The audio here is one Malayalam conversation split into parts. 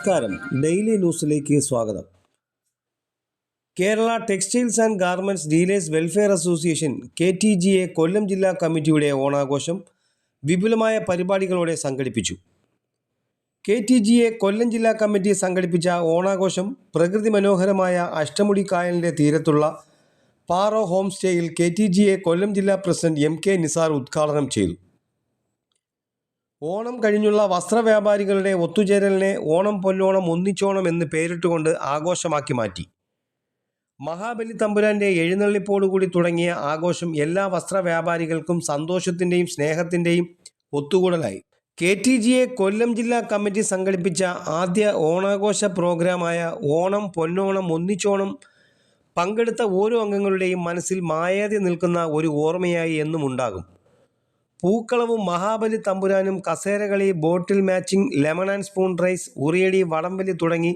നമസ്കാരം. ഡെയിലി ന്യൂസിലേക്ക് സ്വാഗതം. Kerala textiles and garments dealers welfare association K T G A Kollam ജില്ലാ കമ്മിറ്റിയുടെ ഓണാഘോഷം വിപുലമായ പരിപാടികളോടെ സംഘടിപ്പിച്ചു. K T G A Kollam ജില്ലാ കമ്മിറ്റി സംഘടിപ്പിച്ച ഓണാഘോഷം പ്രകൃതി മനോഹരമായ അഷ്ടമുടി കായലിന്റെ തീരത്തുള്ള പാറോ home സ്റ്റേയിൽ K T G A Kollam ജില്ലാ പ്രസിഡന്റ് എം കെ നിസാർ ഉദ്ഘാടനം ചെയ്തു. ഓണം കഴിഞ്ഞുള്ള വസ്ത്രവ്യാപാരികളുടെ ഒത്തുചേരലിനെ ഓണം പൊന്നോണം ഒന്നിച്ചോണം എന്ന് പേരിട്ടുകൊണ്ട് ആഘോഷമാക്കി മാറ്റി. മഹാബലി തമ്പുരാന്റെ എഴുന്നള്ളിപ്പോടുകൂടി തുടങ്ങിയ ആഘോഷം എല്ലാ വസ്ത്രവ്യാപാരികൾക്കും സന്തോഷത്തിന്റെയും സ്നേഹത്തിന്റെയും ഒത്തുകൂടലായി. കെ ടി ജിയെ കൊല്ലം ജില്ലാ കമ്മിറ്റി സംഘടിപ്പിച്ച ആദ്യ ഓണാഘോഷ പ്രോഗ്രാമായ ഓണം പൊന്നോണം ഒന്നിച്ചോണം പങ്കെടുത്ത ഓരോ അംഗങ്ങളുടെയും മനസ്സിൽ മായാതെ നിൽക്കുന്ന ഒരു ഓർമ്മയായി എന്നും ഉണ്ടാകും പൂക്കളവും മഹാബലി തമ്പുരാനും കസേരകളി bottle matching lemon and spoon race ഉറിയടി വടംവലി തുടങ്ങി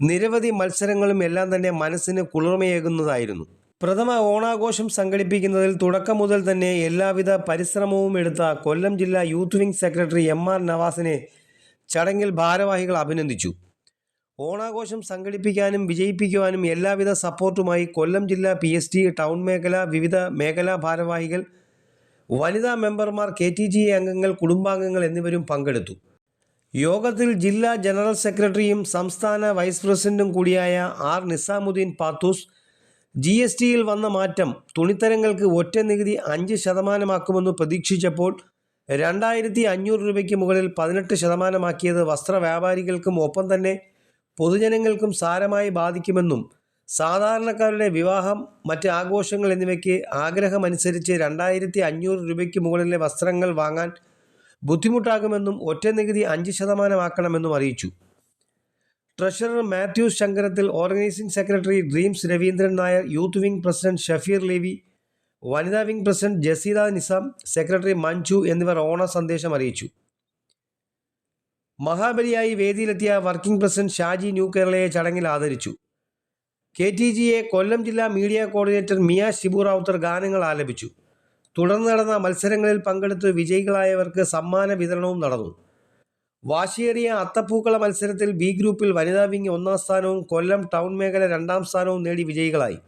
നിരവധി മത്സരങ്ങളും എല്ലാം തന്നെ മനസ്സിന് കുളിർമയേകുന്നതായിരുന്നു. പ്രഥമ ഓണാഘോഷം സംഘടിപ്പിക്കുന്നതിൽ തുടക്കം മുതൽ തന്നെ എല്ലാവിധ പരിശ്രമവും എടുത്ത കൊല്ലം ജില്ലാ youth wing secretary M R നവാസിനെ ചടങ്ങിൽ ഭാരവാഹികൾ അഭിനന്ദിച്ചു. ഓണാഘോഷം സംഘടിപ്പിക്കാനും വിജയിപ്പിക്കുവാനും എല്ലാവിധ സപ്പോർട്ടുമായി കൊല്ലം ജില്ലാ പി എസ് ടി ടൗൺ മേഖല വിവിധ മേഖലാ ഭാരവാഹികൾ വനിതാ മെമ്പർമാർ കെ ടി ജി എ അംഗങ്ങൾ കുടുംബാംഗങ്ങൾ എന്നിവരും പങ്കെടുത്തു. യോഗത്തിൽ ജില്ലാ ജനറൽ സെക്രട്ടറിയും സംസ്ഥാന വൈസ് പ്രസിഡന്റും കൂടിയായ R Nizamuddin Pathoos G S ടിയിൽ വന്ന മാറ്റം തുണിത്തരങ്ങൾക്ക് ഒറ്റ നികുതി അഞ്ച് ശതമാനമാക്കുമെന്ന് പ്രതീക്ഷിച്ചപ്പോൾ രണ്ടായിരത്തി അഞ്ഞൂറ് രൂപയ്ക്ക് മുകളിൽ പതിനെട്ട് ശതമാനമാക്കിയത് വസ്ത്ര വ്യാപാരികൾക്കും ഒപ്പം തന്നെ പൊതുജനങ്ങൾക്കും സാരമായി ബാധിക്കുമെന്നും സാധാരണക്കാരുടെ വിവാഹം മറ്റ് ആഘോഷങ്ങൾ എന്നിവയ്ക്ക് ആഗ്രഹമനുസരിച്ച് രണ്ടായിരത്തി അഞ്ഞൂറ് രൂപയ്ക്ക് മുകളിലെ വസ്ത്രങ്ങൾ വാങ്ങാൻ ബുദ്ധിമുട്ടാകുമെന്നും ഒറ്റ നികുതി അഞ്ച് ശതമാനമാക്കണമെന്നും അറിയിച്ചു. Treasurer Mathews Sankarathil organising secretary dreams Raveendran Nair youth wing president Shafeer Levi വനിതാ wing president Jaseeda Nizam secretary Manju എന്നിവർ ഓണ സന്ദേശം അറിയിച്ചു. മഹാബലിയായി വേദിയിലെത്തിയ വർക്കിംഗ് പ്രസിഡന്റ് ഷാജി ന്യൂ കേരളയെ ചടങ്ങിൽ ആദരിച്ചു. കെ ടി ജിയെ കൊല്ലം ജില്ലാ മീഡിയ കോർഡിനേറ്റർ മിയ ഷിബു റാവുത്തർ ഗാനങ്ങൾ ആലപിച്ചു. തുടർന്ന് നടന്ന മത്സരങ്ങളിൽ പങ്കെടുത്ത് വിജയികളായവർക്ക് സമ്മാന വിതരണവും നടന്നു. വാശിയേറിയ അത്തപ്പൂക്കള മത്സരത്തിൽ ബി ഗ്രൂപ്പിൽ വനിതാ വിങ് ഒന്നാം സ്ഥാനവും കൊല്ലം ടൗൺ മേഖല രണ്ടാം സ്ഥാനവും നേടി വിജയികളായി.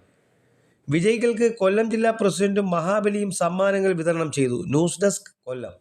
വിജയികൾക്ക് കൊല്ലം ജില്ലാ പ്രസിഡന്റും മഹാബലിയും സമ്മാനങ്ങൾ വിതരണം ചെയ്തു. News desk Kollam.